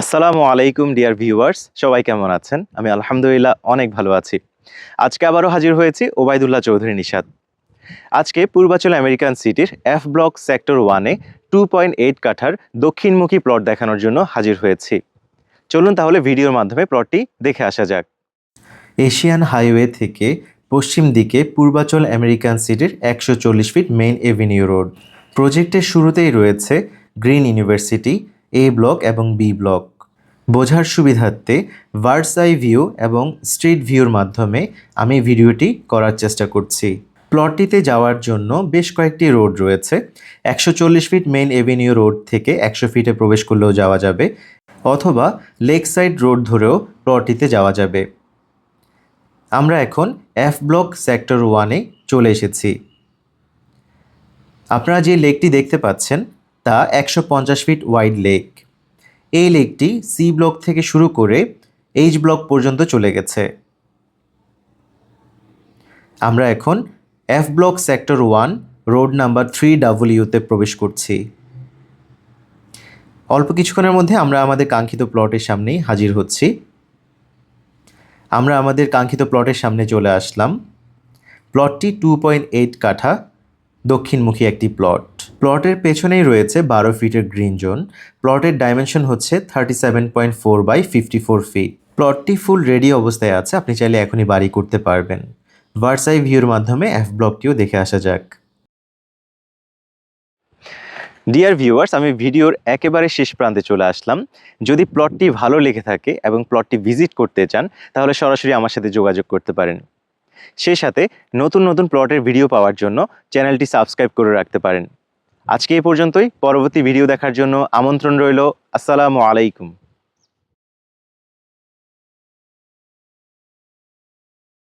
আসসালামু আলাইকুম, dear viewers. সবাই কেমন আছেন? আমি আলহামদুলিল্লাহ অনেক ভালো আছি। আজকে আবারও হাজির হয়েছি ওবায়দুল্লাহ চৌধুরী নিষাদ আজকে পূর্বাচল আমেরিকান সিটির এফ ব্লক সেক্টর ওয়ানে টু পয়েন্ট এইট কাঠার দক্ষিণমুখী প্লট দেখানোর জন্য হাজির হয়েছি। চলুন তাহলে ভিডিওর মাধ্যমে প্লটটি দেখে আসা যাক। এশিয়ান হাইওয়ে থেকে পশ্চিম দিকে পূর্বাচল আমেরিকান সিটির একশো চল্লিশ ফিট মেইন এভিনিউ রোড প্রজেক্টের শুরুতেই রয়েছে গ্রিন ইউনিভার্সিটি এ ব্লক এবং বি ব্লক। বোঝার সুবিধার্থে ভার্স আই ভিউ এবং স্ট্রিট ভিউর মাধ্যমে আমি ভিডিওটি করার চেষ্টা করছি। প্লটটিতে যাওয়ার জন্য বেশ কয়েকটি রোড রয়েছে। একশো চল্লিশ ফিট মেইন এভিনিউ রোড থেকে একশো ফিটে প্রবেশ করলেও যাওয়া যাবে, অথবা লেক সাইড রোড ধরেও প্লটটিতে যাওয়া যাবে। আমরা এখন এফ ব্লক সেক্টর ওয়ানে চলে এসেছি। আপনারা যে লেকটি দেখতে পাচ্ছেন তা একশো পঞ্চাশ ফিট ওয়াইড লেক। এই লেকটি সি ব্লক থেকে শুরু করে এইচ ব্লক পর্যন্ত চলে গেছে। আমরা এখন F block sector one, road number three ডাব্লিউতে প্রবেশ করছি। অল্প কিছুক্ষণের মধ্যে আমরা আমাদের কাঙ্ক্ষিত প্লটের সামনেই হাজির হচ্ছি। আমরা আমাদের কাঙ্ক্ষিত প্লটের সামনে চলে আসলাম। প্লটটি টু পয়েন্ট এইট কাঠা দক্ষিণমুখী একটি প্লট। প্লটের পেছনেই রয়েছে বারো ফিটের গ্রিন জোন। প্লটের ডাইমেনশন হচ্ছে thirty seven point four by fifty four feet প্লটটি full ready অবস্থায় আছে, আপনি চাইলে এখনই বাড়ি করতে পারবেন। ভার্সাই ভিউর মাধ্যমে এফ ব্লকটিও দেখে আসা যাক। ডিয়ার ভিউয়ার্স আমি ভিডিওর একেবারে শেষ প্রান্তে চলে আসলাম। যদি প্লটটি ভালো লেগে থাকে এবং প্লটটি ভিজিট করতে চান, তাহলে সরাসরি আমার সাথে যোগাযোগ করতে পারেন। সেই সাথে নতুন নতুন প্লটের ভিডিও পাওয়ার জন্য চ্যানেলটি সাবস্ক্রাইব করে রাখতে পারেন। আজকে এই পর্যন্তই। পরবর্তী ভিডিও দেখার জন্য আমন্ত্রণ রইল। আসসালামু আলাইকুম।